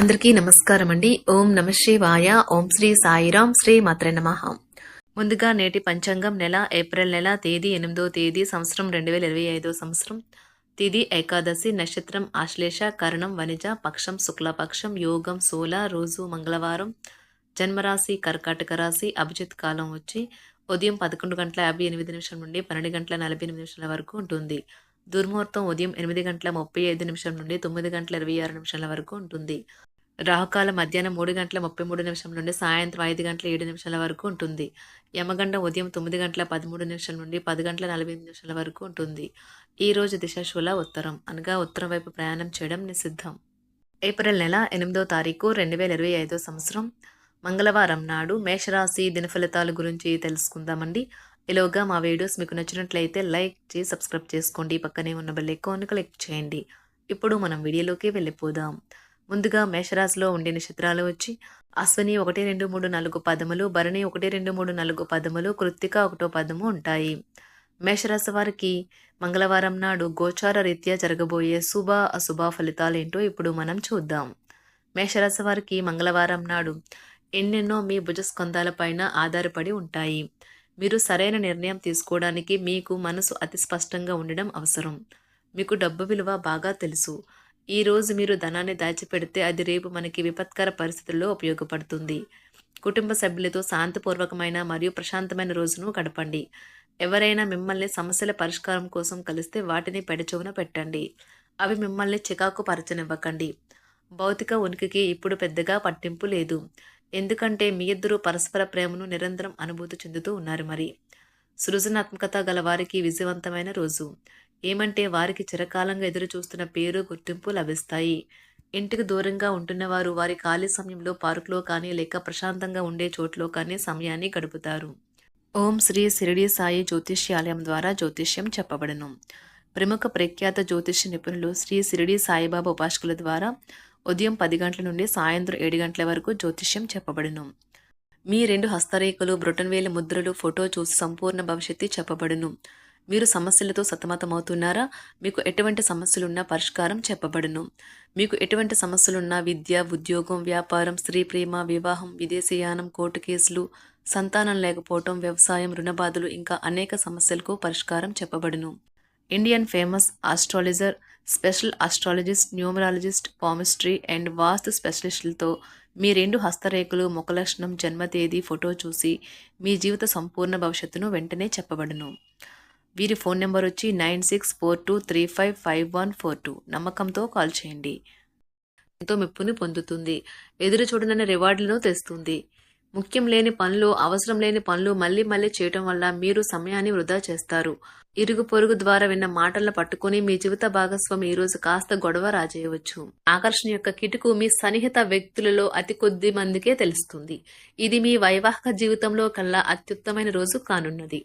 అందరికీ నమస్కారం అండి ఓం నమ శివాయ. ఓం శ్రీ సాయిరాం శ్రీ మాత్రే నమ. ముందుగా నేటి పంచాంగం నెల ఏప్రిల్ నెల తేదీ ఎనిమిదో తేదీ సంవత్సరం రెండు వేల ఇరవై ఐదో సంవత్సరం. తిది ఏకాదశి నక్షత్రం ఆశ్లేష కరణం వనిజ పక్షం శుక్లపక్షం యోగం సోల రోజు మంగళవారం. జన్మరాశి కర్కాటక రాశి అభిజిత్ కాలం వచ్చి ఉదయం పదకొండు గంటల యాభై ఎనిమిది నిమిషం నుండి పన్నెండు గంటల నలభై ఎనిమిది నిమిషాల వరకు ఉంటుంది. దుర్ముహూర్తం ఉదయం ఎనిమిది గంటల ముప్పై ఐదు నిమిషం నుండి తొమ్మిది గంటల ఇరవై ఆరు నిమిషాల వరకు ఉంటుంది. రాహుకాల మధ్యాహ్నం మూడు గంటల ముప్పై మూడు నిమిషం నుండి సాయంత్రం ఐదు గంటల ఏడు నిమిషాల వరకు ఉంటుంది. యమగండం ఉదయం తొమ్మిది గంటల పదమూడు నిమిషాల నుండి పది గంటల నలభై నిమిషాల వరకు ఉంటుంది. ఈ రోజు దిశాశూల ఉత్తరం. అనగా ఉత్తరం వైపు ప్రయాణం చేయడం నిషిద్ధం. ఏప్రిల్ నెల ఎనిమిదో తారీఖు రెండు వేల ఇరవై ఐదో సంవత్సరం. మంగళవారం నాడు మేషరాశి దినఫలితాల గురించి తెలుసుకుందామండి. ఈలోగా మా వీడియోస్ మీకు నచ్చినట్లయితే లైక్ చేసి సబ్స్క్రైబ్ చేసుకోండి. పక్కనే ఉన్న బెల్ ఐకాన్ క్లిక్ చేయండి. ఇప్పుడు మనం వీడియోలోకి వెళ్ళిపోదాం. ముందుగా మేషరాశిలో ఉండే నక్షత్రాలు వచ్చి అశ్వని ఒకటి రెండు మూడు నాలుగు పదములు భరణి ఒకటి రెండు మూడు నాలుగు పదములు కృత్తిక ఒకటో పదము ఉంటాయి. మేషరాశి వారికి మంగళవారం నాడు గోచార రీత్యా జరగబోయే శుభ అశుభ ఫలితాలేంటో ఇప్పుడు మనం చూద్దాం. మేషరాశి వారికి మంగళవారం నాడు ఎన్నెన్నో మీ భుజస్కంధాలపైన ఆధారపడి ఉంటాయి. మీరు సరైన నిర్ణయం తీసుకోవడానికి మీకు మనసు అతి స్పష్టంగా ఉండడం అవసరం. మీకు డబ్బు విలువ బాగా తెలుసు. ఈ రోజు మీరు ధనాన్ని దాచిపెడితే అది రేపు మనకి విపత్కర పరిస్థితుల్లో ఉపయోగపడుతుంది. కుటుంబ సభ్యులతో శాంతిపూర్వకమైన మరియు ప్రశాంతమైన రోజును గడపండి. ఎవరైనా మిమ్మల్ని సమస్యల పరిష్కారం కోసం కలిస్తే వాటిని పెడచోన పెట్టండి. అవి మిమ్మల్ని చికాకు పరచనివ్వకండి. భౌతిక ఉనికికి ఇప్పుడు పెద్దగా పట్టింపు లేదు. ఎందుకంటే మీ ఇద్దరు పరస్పర ప్రేమను నిరంతరం అనుభూతి చెందుతూ ఉన్నారు మరి. సృజనాత్మకత గల వారికి విజయవంతమైన రోజు. ఏమంటే వారికి చిరకాలంగా ఎదురు చూస్తున్న పేరు గుర్తింపు లభిస్తాయి. ఇంటికి దూరంగా ఉంటున్నవారు వారి ఖాళీ సమయంలో పార్కులో కానీ లేక ప్రశాంతంగా ఉండే చోట్లో కానీ సమయాన్ని గడుపుతారు. ఓం శ్రీ శిరిడి సాయి జ్యోతిష్యాలయం ద్వారా జ్యోతిష్యం చెప్పబడను. ప్రముఖ ప్రఖ్యాత జ్యోతిష్య నిపుణులు శ్రీ శిరిడి సాయిబాబా ఉపాసకుల ద్వారా ఉదయం పది గంటల నుండి సాయంత్రం ఏడు గంటల వరకు జ్యోతిష్యం చెప్పబడును. మీ రెండు హస్తరేఖలు బ్రొటన్వేలి ముద్రలు ఫోటో చూసి సంపూర్ణ భవిష్యత్తు చెప్పబడును. మీరు సమస్యలతో సతమతమవుతున్నారా? మీకు ఎటువంటి సమస్యలున్నా పరిష్కారం చెప్పబడును. మీకు ఎటువంటి సమస్యలున్నా విద్య ఉద్యోగం వ్యాపారం స్త్రీ ప్రేమ వివాహం విదేశీయానం కోర్టు కేసులు సంతానం లేకపోవటం వ్యవసాయం రుణబాధలు ఇంకా అనేక సమస్యలకు పరిష్కారం చెప్పబడును. Indian famous astrologer special astrologist numerologist palmistry and vastu స్పెషలిస్టులతో మీ రెండు హస్తరేఖలు ముఖలక్షణం జన్మ తేదీ ఫోటో చూసి మీ జీవిత సంపూర్ణ భవిష్యత్తును వెంటనే చెప్పబడును. వీరి ఫోన్ నెంబర్ వచ్చి nine six four two three five five one four two. నమ్మకంతో కాల్ చేయండి. ఎంతో మెప్పుని పొందుతుంది. ఎదురు చూడనని రివార్డులను తెస్తుంది. ముఖ్యం లేని పనులు అవసరం లేని పనులు మళ్ళీ మళ్ళీ చేయటం వల్ల మీరు సమయాన్ని వృధా చేస్తారు. ఇరుగు పొరుగు ద్వారా విన్న మాటలను పట్టుకుని మీ జీవిత భాగస్వామి ఈ రోజు కాస్త గొడవ రాజేయవచ్చు. ఆకర్షణ యొక్క కిటుకు మీ సన్నిహిత వ్యక్తులలో అతి కొద్ది మందికే తెలుస్తుంది. ఇది మీ వైవాహిక జీవితంలో కల్లా అత్యుత్తమైన రోజు కానున్నది.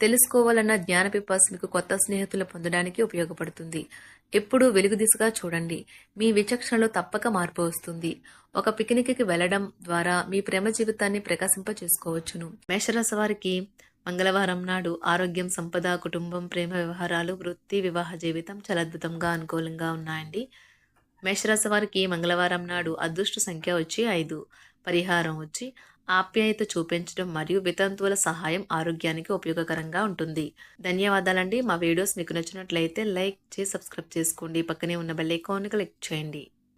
తెలుసుకోవాలన్న జ్ఞాన పిపాస్ మీకు కొత్త స్నేహితులు పొందడానికి ఉపయోగపడుతుంది. ఎప్పుడూ వెలుగు దిశగా చూడండి. మీ విచక్షణలో తప్పక మార్పు వస్తుంది. ఒక పిక్నిక్కి వెళ్ళడం ద్వారా మీ ప్రేమ జీవితాన్ని ప్రకాశింప చేసుకోవచ్చును మేషరాశి వారికి మంగళవారం నాడు ఆరోగ్యం సంపద కుటుంబం ప్రేమ వ్యవహారాలు వృత్తి వివాహ జీవితం చాలా అద్భుతంగా అనుకూలంగా ఉన్నాయండి. మేషరాశి వారికి మంగళవారం నాడు అదృష్ట సంఖ్య వచ్చి ఐదు పరిహారం వచ్చి ఆప్యాయత చూపించడం మరియు వితంతువుల సహాయం ఆరోగ్యానికి ఉపయోగకరంగా ఉంటుంది. ధన్యవాదాలండి. మా వీడియోస్ మీకు నచ్చినట్లయితే లైక్ చేసి సబ్స్క్రైబ్ చేసుకోండి. పక్కనే ఉన్న బెల్ ఐకాన్ క్లిక్ చేయండి.